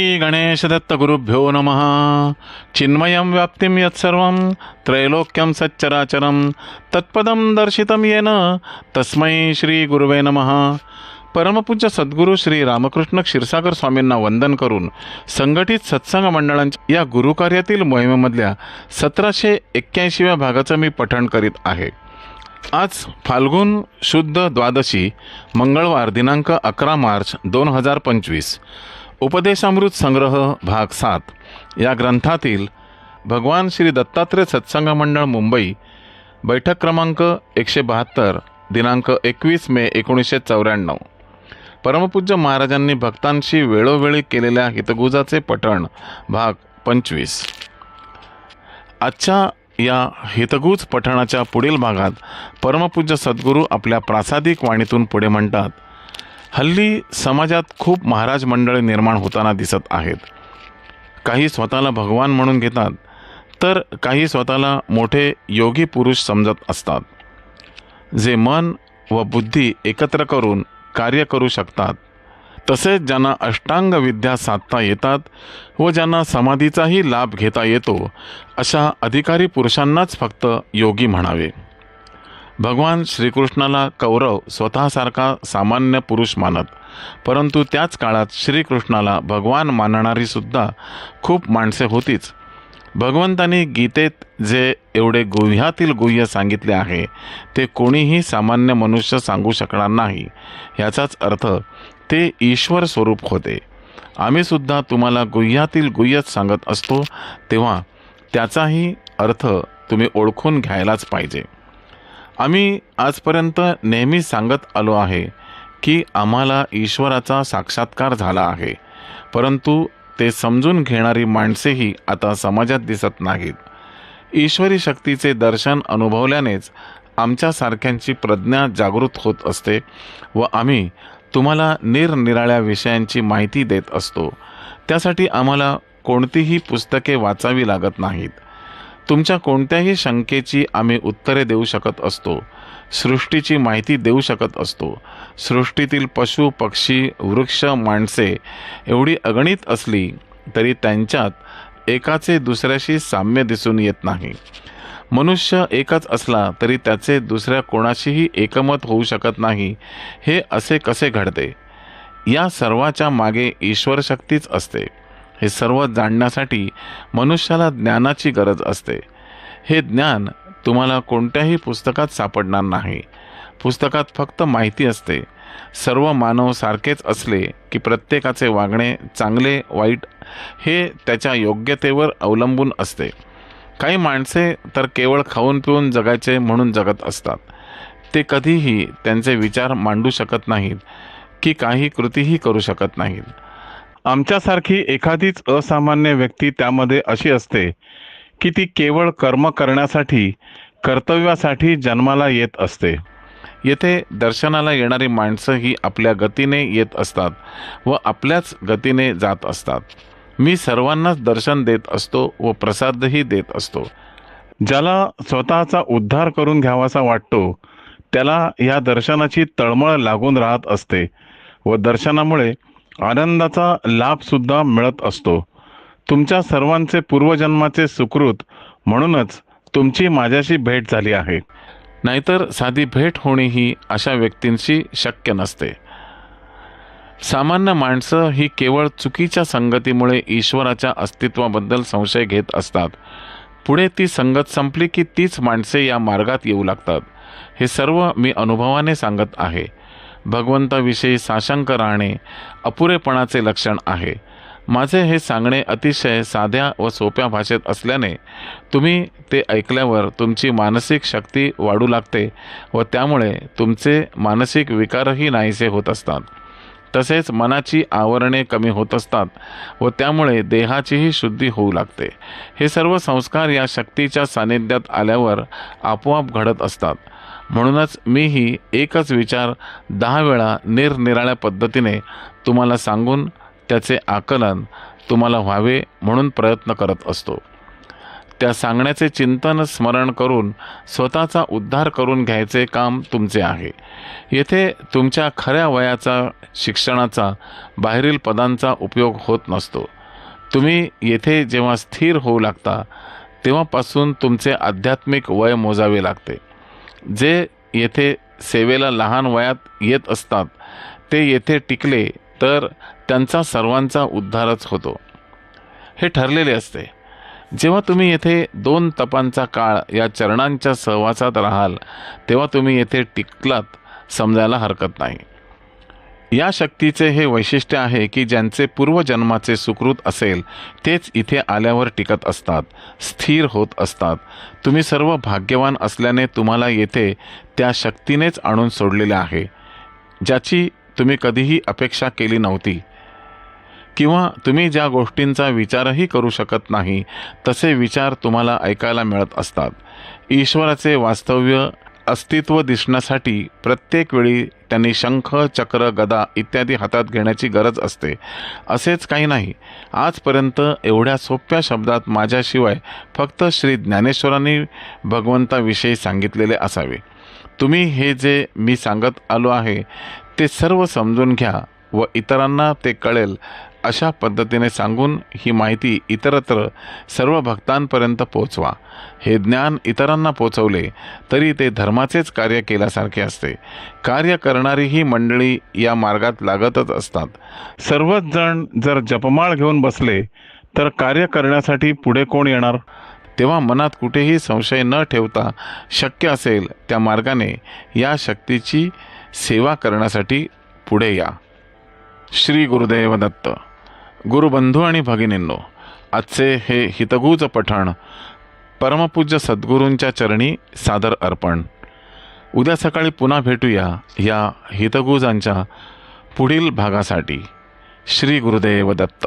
श्रीगणेशदत्तगुरुभ्यो नमः। चिन्मयं व्याप्तिं यत्सर्वं त्रैलोक्यं सच्चराचरं तत्पदं दर्शितं येन तस्मै श्रीगुरुवे नमः। परमपूज्य सद्गुरू श्री रामकृष्ण क्षीरसागर स्वामींना वंदन करून संघटित सत्संग मंडळांच्या या गुरुकार्यातील मोहिमेमधल्या सतराशे एक्क्याऐंशीव्या भागाचं मी पठण करीत आहे. आज फाल्गुन शुद्ध द्वादशी मंगळवार दिनांक अकरा मार्च दोन हजार पंचवीस. उपदेशामृत संग्रह भाग सात. या ग्रंथातील भगवान श्री दत्तात्रय सत्संग मंडळ मुंबई बैठक क्रमांक एकशे बहात्तर दिनांक एकवीस मे एकोणीसशे चौऱ्याण्णव. परमपूज्य महाराजांनी भक्तांशी वेळोवेळी केलेल्या हितगुजाचे पठण भाग पंचवीस. आजच्या या हितगुज पठणाच्या पुढील भागात परमपूज्य सद्गुरू आपल्या प्रासादिक वाणीतून पुढे म्हणतात हल्ली समाजात खूप महाराज मंडळे निर्माण होताना दिसत आहेत. काही स्वतःला भगवान म्हणून घेतात तर काही स्वतःला मोठे योगी पुरुष समजत असतात. जे मन व बुद्धी एकत्र करून कार्य करू शकतात तसेच ज्यांना अष्टांग विद्या साधता येतात व ज्यांना समाधीचाही लाभ घेता येतो अशा अधिकारी पुरुषांनाच फक्त योगी म्हणावे. भगवान श्रीकृष्णाला कौरव स्वतःसारखा सामान्य पुरुष मानत परंतु त्याच काळात श्रीकृष्णाला भगवान मानणारी सुद्धा खूप माणसे होतीच. भगवंतांनी गीतेत जे एवढे गुह्यातील गुह्य सांगितले आहे ते कोणीही सामान्य मनुष्य सांगू शकणार नाही. याचाच अर्थ ते ईश्वर स्वरूप होते. आम्हीसुद्धा तुम्हाला गुह्यातील गुह्यच सांगत असतो तेव्हा त्याचाही अर्थ तुम्ही ओळखून घ्यायलाच पाहिजे. आम्ही आजपर्यंत नेहमी सांगत आलो आहे की आम्हाला ईश्वराचा साक्षात्कार झाला आहे. परंतु ते समजून घेणारी माणसेही आता समाजात दिसत नाहीत. ईश्वरी शक्तीचे दर्शन अनुभवल्यानेच आमच्यासारख्यांची प्रज्ञा जागृत होत असते व आम्ही तुम्हाला निरनिराळ्या विषयांची माहिती देत असतो. त्यासाठी आम्हाला कोणतीही पुस्तके वाचावी लागत नाहीत. तुमच्या कोणत्याही शंकेची आम्ही उत्तरे देऊ शकत असतो. सृष्टीची माहिती देऊ शकत असतो. सृष्टीतील पशु पक्षी वृक्ष माणसे एवढी अगणित असली तरी त्यांच्यात एकाचे दुसऱ्याशी साम्य दिसून येत नाही. मनुष्य एकच असला तरी त्याचे दुसऱ्या कोणाशीही एकमत होऊ शकत नाही. हे असे कसे घडते? या सर्वाच्या मागे ईश्वर शक्तीच असते. हे सर्व जाणण्यासाठी मनुष्याला ज्ञानाची गरज असते. हे ज्ञान तुम्हाला कोणत्याही पुस्तकात सापडणार नाही. पुस्तकात फक्त माहिती असते. सर्व मानव सारखेच असले की प्रत्येकाचे वागणे चांगले वाईट हे त्याच्या योग्यतेवर अवलंबून असते. काही माणसे तर केवळ खाऊन पिऊन जगायचे म्हणून जगत असतात. ते कधीही त्यांचे विचार मांडू शकत नाहीत की काही कृतीही करू शकत नाहीत. आमच्यासारखी एखादीच असामान्य व्यक्ती त्यामध्ये अशी असते की ती केवळ कर्म करण्यासाठी कर्तव्यासाठी जन्माला येत असते. येथे दर्शनाला येणारी माणसं ही आपल्या गतीने येत असतात व आपल्याच गतीने जात असतात. मी सर्वांनाच दर्शन देत असतो व प्रसादही देत असतो. ज्याला स्वतःचा उद्धार करून घ्यावासा वाटतो त्याला या दर्शनाची तळमळ लागून राहत असते व दर्शनामुळे आनंदाचा लाभ सुद्धा मिळत असतो. तुमच्या सर्वांचे पूर्वजन्माचे सुकृत म्हणूनच तुमची माझ्याशी भेट झाली आहे. नाहीतर साधी भेट होणे ही अशा व्यक्तींशी शक्य नसते. सामान्य माणसं ही केवळ चुकीच्या संगतीमुळे ईश्वराच्या अस्तित्वाबद्दल संशय घेत असतात. पुढे ती संगत संपली की तीच माणसे या मार्गात येऊ लागतात. हे सर्व मी अनुभवाने सांगत आहे. भगवंताविषयी साशंक राहणे अपुरेपणाचे लक्षण आहे. माझे हे सांगणे अतिशय साध्या व सोप्या भाषेत असल्याने तुम्ही ते ऐकल्यावर तुमची मानसिक शक्ती वाढू लागते व त्यामुळे तुमचे मानसिक विकारही नाहीसे होत असतात. तसेच मनाची आवरणे कमी होत असतात व त्यामुळे देहाचीही शुद्धी होऊ लागते. हे सर्व संस्कार या शक्तीच्या सानिध्यात आल्यावर आपोआप घडत असतात. म्हणूनच मीही एकच विचार दहा वेळा निरनिराळ्या पद्धतीने तुम्हाला सांगून त्याचे आकलन तुम्हाला व्हावे म्हणून प्रयत्न करत असतो. त्या सांगण्याचे चिंतन स्मरण करून स्वतःचा उद्धार करून घ्यायचे काम तुमचे आहे. येथे तुमच्या खऱ्या वयाचा शिक्षणाचा बाहेरील पदांचा उपयोग होत नसतो. तुम्ही येथे जेव्हा स्थिर होऊ लागता तेव्हापासून तुमचे आध्यात्मिक वय मोजावे लागते. जे येथे सेवेला लहान वयात येत असतात ते येथे टिकले तर त्यांचा सर्वांचा उद्धारच होतो. हे ठरलेले असते. जेव्हा तुम्ही येथे दोन तपांचा काळ या चरणांच्या सहवासात राहाल तेव्हा तुम्ही येथे टिकलात समजायला हरकत नाही. या शक्तीचे हे वैशिष्ट्य आहे की ज्यांचे पूर्वजन्माचे सुकृत असेल तेच इथे आल्यावर टिकत असतात स्थिर होत असतात. तुम्ही सर्व भाग्यवान असल्याने तुम्हाला येथे त्या शक्तीनेच आणून सोडलेले आहे ज्याची तुम्ही कधीही अपेक्षा केली नव्हती. किंवा तुम्ही ज्या गोष्टींचा विचारही करू शकत नाही तसे विचार तुम्हाला ऐकायला मिळत असतात. ईश्वराचे वास्तव्य अस्तित्व दिसण्यासाठी प्रत्येक वेळी त्यांनी शंख चक्र गदा इत्यादी हातात घेण्याची गरज असते. असेच काही नाही. आजपर्यंत एवढ्या सोप्या शब्दात माझ्याशिवाय फक्त श्री ज्ञानेश्वरांनी भगवंताविषयी सांगितलेले असावे. तुम्ही हे जे मी सांगत आलो आहे ते सर्व समजून घ्या व इतरांना ते कळेल. अशा पद्धतीने सांगून ही माहिती इतरत्र सर्व भक्तांपर्यंत पोचवा हे ज्ञान इतरांना पोचवले तरी ते धर्माचेच कार्य केल्यासारखे असते. कार्य करणारी ही मंडळी या मार्गात लागतच असतात. सर्वच जण जर जपमाळ घेऊन बसले तर कार्य करण्यासाठी पुढे कोण येणार? तेव्हा मनात कुठेही संशय न ठेवता शक्य असेल त्या मार्गाने या शक्तीची सेवा करण्यासाठी पुढे या. श्री गुरुदेव दत्त. गुरुबंधू आणि भगिनींनो आजचे हे हितगुज पठण परमपूज्य सद्गुरूंच्या चरणी सादर अर्पण. उद्या सकाळी पुन्हा भेटूया या हितगुजांच्या पुढील भागासाठी. श्री गुरुदेव दत्त.